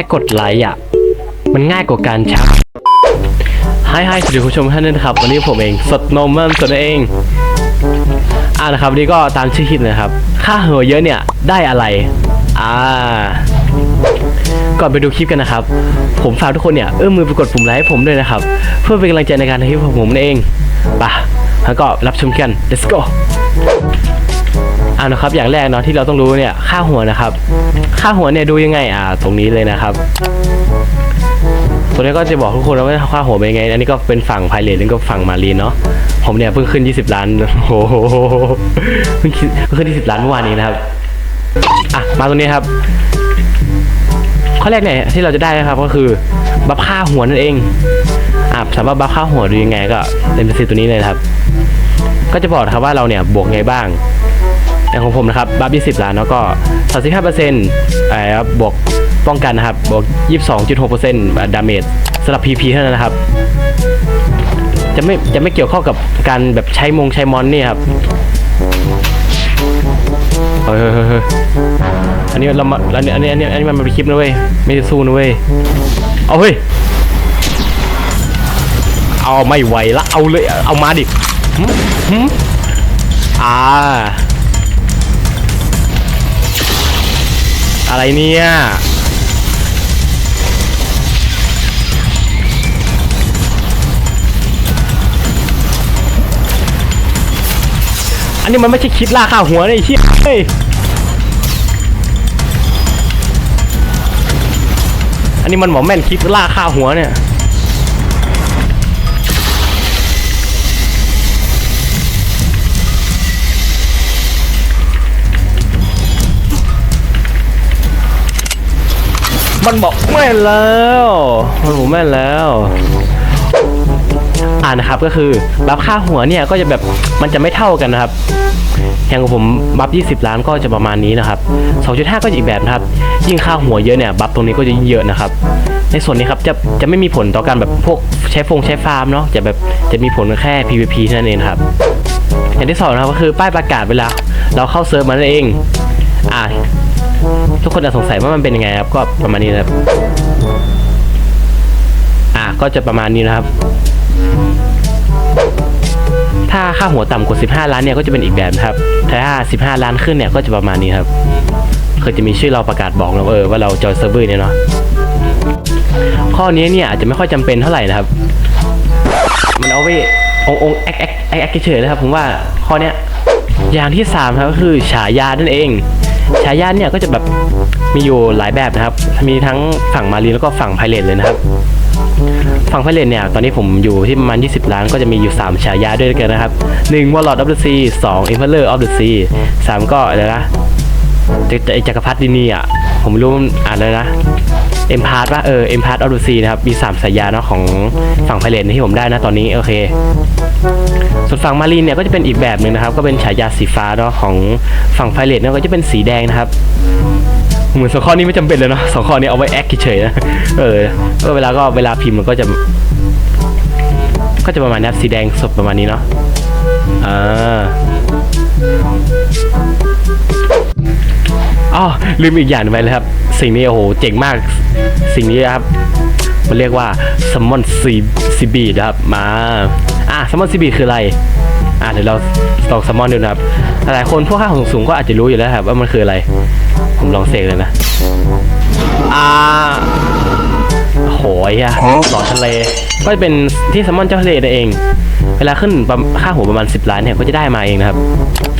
ค่กดไลค์อะ มันง่ายกว่าการชักไฮไฮสวัสดีคุณผู้ชมท่านด้วยนะครับ วันนี้ผมเองสดนมมันสดเอง อ่านะครับวันนี้ก็ตามชื่อคลิปนะครับ ค่าเหอเยอะเนี่ยได้อะไร อ่า ก่อนไปดูคลิปกันนะครับ ผมฝากทุกคนเนี่ยเอื้อมมือไปกดปุ่มไลค์ให้ผมด้วยนะครับ เพื่อเป็นกำลังใจในการทำคลิปของผมนั่นเองไปแล้วก็รับชมกัน let's go อ่านะครับอย่างแรกเนาะที่เราต้องรู้เนี่ยค่าหัวนะครับ ค่าหัวเนี่ยดูยังไงอ่าตรงนี้เลยนะครับตัวนี้ก็จะบอกทุกคนว่าค่าหัวเป็นยังไง อันนี้ก็เป็นฝั่งไพเรตนี่ก็ฝั่งมารีนเนาะผมเนี่ยเพิ่งขึ้น 20 ล้านโอ้โหเพิ่งขึ้นเพิ่งขึ้น 20 ล้านเมื่อวานนี้นะครับอะมาตรงนี้ครับ ข้อแรกเนี่ยที่เราจะได้นะครับก็คือบัฟค่าหัวนั่นเองอะสำหรับบัฟค่าหัวดูยังไงก็เป็นสิตัวนี้เลยครับ ก็จะบอกครับว่าเราเนี่ยบวกไงบ้าง อย่างของผมนะครับบัฟ20ล้านแล้วก็35เปอร์เซ็นต์บวกป้องกันนะครับบวก22.6เปอร์เซ็นต์ดาเมจสำหรับ PP เท่านั้นนะครับ จะไม่จะไม่เกี่ยวข้องกับการแบบใช้มงใช้มอนนี่ครับเฮ้ยเฮ้ยเฮ้ยอันนี้เรามาอันนี้อันนี้อันนี้อันนี้มันเป็นคลิปนะเว้ยไม่ได้สู้นะเว้ยเอาเฮ้ยเอาไม่ไหวละเอาเลยเอามาดิอ่า อะไรเนี่ยอันนี้มันไม่ใช่คิดล่าข้าหัวเลยไอ้เฮียเฮ้ยอันนี้มันหมอแม่นคลิดล่าข้าหัวเนี่ย มันบอกแม่นแล้วมันบอกแม่นแล้ว อ่านะครับก็คือบัฟค่าหัวเนี่ยก็จะแบบมันจะไม่เท่ากันนะครับอย่างของผมบัฟ 20 ล้านก็จะประมาณนี้นะครับ 2.5 ก็อีกแบบนะครับ ยิ่งค่าหัวเยอะเนี่ยบัฟตรงนี้ก็จะเยอะนะครับ ในส่วนนี้ครับจะจะไม่มีผลต่อการแบบพวกใช้ฟงใช้ฟาร์มเนาะจะแบบจะมีผลแค่ PVP เท่านั้นเองครับ อย่างที่สองนะครับก็คือป้ายประกาศเวลา เราเข้าเซิร์ฟมันเอง อ่า ทุกคนอาจสงสัยว่ามันเป็นยังไงครับ ก็ประมาณนี้นะครับ อ่าก็จะประมาณนี้นะครับ ถ้าค่าหัวต่ำกว่า 15 ล้านเนี่ยก็จะเป็นอีกแบบครับ แต่ถ้า 15 ล้านขึ้นเนี่ยก็จะประมาณนี้ครับคือจะมีชื่อเราประกาศบอกนะว่าเออว่าเราจอยเซิร์ฟเวอร์เนี่ยเนาะ ข้อนี้เนี่ยอาจจะไม่ค่อยจำเป็นเท่าไหร่นะครับ มันเอาไว้องค์องค์แอคแอคแอคแอคเฉยๆนะครับผมว่าข้อเนี้ยอย่างที่3ครับก็คือฉายานั่นเอง ฉายาเนี่ยก็จะแบบมีอยู่หลายแบบนะครับ มีทั้งฝั่งมารีนแล้วก็ฝั่งไพเรตเลยนะครับ ฝั่งไพเรตเนี่ย ตอนนี้ผมอยู่ที่ประมาณ 20 ล้านก็จะมีอยู่ 3 ฉายาด้วยกันนะครับ1 Warlord of the Sea 2 Emperor of the Sea 3 ก็อะไรนะจักรพรรดินีอะ ผมรู้อ่านเลยนะ เอ็มพาร์ตว่าเออเอ็มพาร์ตออฟดูซีนะครับมี3สายยาเนาะของฝั่งไพเรตที่ผมได้นะตอนนี้โอเคส่วนฝั่งมารีนเนี่ยก็จะเป็นอีกแบบหนึ่งนะครับ ก็เป็นฉายาสีฟ้าเนาะของฝั่งไพเรตเนี่ยก็จะเป็นสีแดงนะครับเหมือนสองข้อนี้ไม่จำเป็นเลยเนาะสองข้อนี้เอาไว้แอคเฉยนะเออก็เวลาก็เวลาพิมพ์มันก็จะ ก็จะประมาณนี้สีแดงสดประมาณนี้เนาะอ่า ลืมอีกอย่างหนึ่งไปเลยครับ สิ่งนี้โอ้โหเจ๋งมาก สิ่งนี้นะครับ มันเรียกว่า summon c c b นะครับ มา อะ summon c b คืออะไร อะเดี๋ยวเราลอง summon ดูนะครับ หลายคนพวกค่าของสูงก็อาจจะรู้อยู่แล้วครับ ว่ามันคืออะไร ผมลองเสกเลยนะ อ่าโหยอะหลอดทะเล ก็จะเป็นที่ซัมอนเจ้าทะเลนั่นเอง เวลาขึ้นประค่าหัวประมาณ 10 ล้านเนี่ยก็จะได้มาเองนะครับ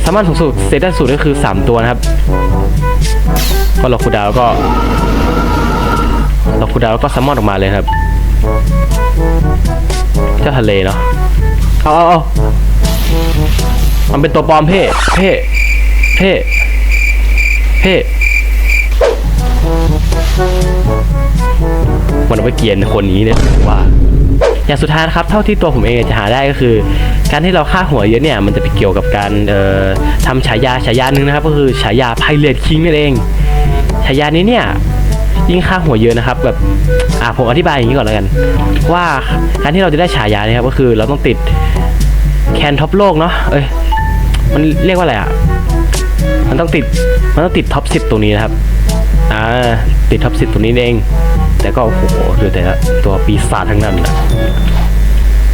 ซัมอนสูงสุดเซตัสสูงก็คือ 3 ตัวนะครับ ก็เราคูดาวแล้วก็เราคูดาวแล้วก็ซัมมอนออกมาเลยครับ เจ้าทะเลเนาะเอาเอาเอามันเป็นตัวปลอมเพ่เพ่เพ่เพ่มันเอาไปเกียนคนนี้เนี่ยว่าอย่างสุดท้ายนะครับเท่าที่ตัวผมเองจะหาได้ก็คือ การที่เราฆ่าหัวเยอะเนี่ยมันจะไปเกี่ยวกับการทำฉายาฉายาหนึ่งนะครับ ก็คือฉายาไพเรตคิงนั่นเอง ฉายานี้เนี่ยยิ่งฆ่าหัวเยอะนะครับ แบบอ่าผมอธิบายอย่างนี้ก่อนแล้วกัน ว่าการที่เราจะได้ฉายาเนี่ยครับก็คือเราต้องติดแคนท็อปโลกเนาะเอ้ยมันเรียกว่าอะไรอะมันต้องติดมันต้องติดท็อปสิบตรงนี้นะครับอ่าติดท็อปสิบตัวนี้เอง แต่ก็โอ้โหดูแต่ตัวปีศาจทั้งนั้นนะ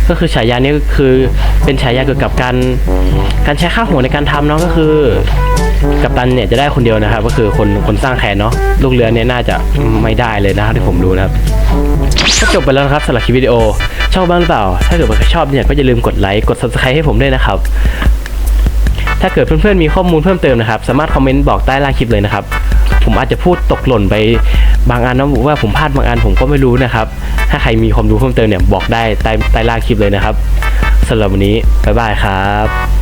ก็คือฉายานี้ก็คือเป็นฉายาเกี่ยวกับการการใช้ค่าหัวในการทำเนาะก็คือกัปตันเนี่ยจะได้คนเดียวนะครับ ก็คือคนคนสร้างแคนเนาะลูกเรือเนี่ยน่าจะไม่ได้เลยนะครับที่ผมดูนะครับก็จบไปแล้วนะครับสำหรับคลิปวิดีโอชอบบ้างหรือเปล่า ถ้าเกิดว่าชอบเนี่ยก็อย่าลืมกดไลค์กด subscribe ให้ผมด้วยนะครับ ถ้าเกิดเพื่อนๆมีข้อมูลเพิ่มเติมนะครับ สามารถคอมเมนต์บอกใต้ล่างคลิปเลยนะครับ ผมอาจจะพูดตกหล่นไปบางอันนะว่าผมพลาดบางอันผมก็ไม่รู้นะครับ ถ้าใครมีความรู้เพิ่มเติมเนี่ยบอกได้ใต้ใต้ล่างคลิปเลยนะครับสำหรับวันนี้บ๊ายบายครับ